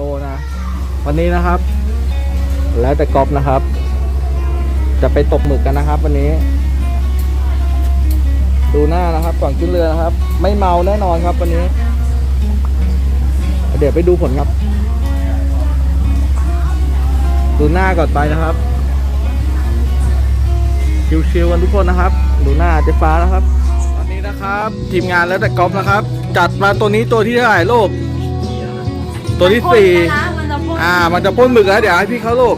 โอนะ วันนี้นะครับ แล้วแต่กอฟนะครับ จะไปตกหมึกกันนะครับ วันนี้ ดูหน้านะครับก่อนขึ้นเรือนะครับ ไม่เมาแน่นอนครับ วันนี้ เดี๋ยวไปดูผลครับ ดูหน้าก่อนไปนะครับชิวๆกันทุกคนนะครับ ดูหน้าเจ๊ฟ้านะครับตอนนี้นะครับ ทีมงานแล้วแต่กอล์ฟนะครับ จัดมาตัวนี้ตัวที่เท่าไหร่ลูก ตัวที่สี่มันจะพ่น อ่า มันจะพ่นหมึกแล้วเดี๋ยวให้พี่เขาลูก